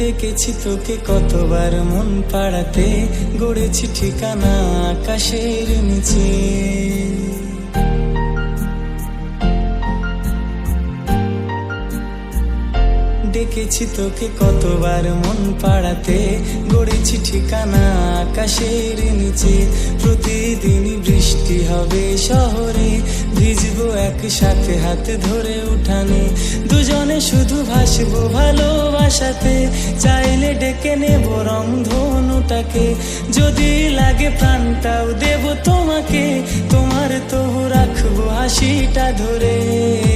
ডেকেছি তোকে কতবার মন পাড়াতে, গড়েছি ঠিকানা আকাশের নিচে। ডেকেছি তোকে কতবার মন পাড়াতে, গড়েছি ঠিকানা আকাশের নিচে। বৃষ্টি হবে শহরে? ভিজবো একসাথে হাত ধরে উঠানে। দুজনে শুধু ভাসবো ভালোবাসাতে। চাইলে ডেকে নেব রংধনুটাকে যদি লাগে প্রাণটাও দেব তোমাকে। তোমার তবু রাখব হাসিটা ধরে।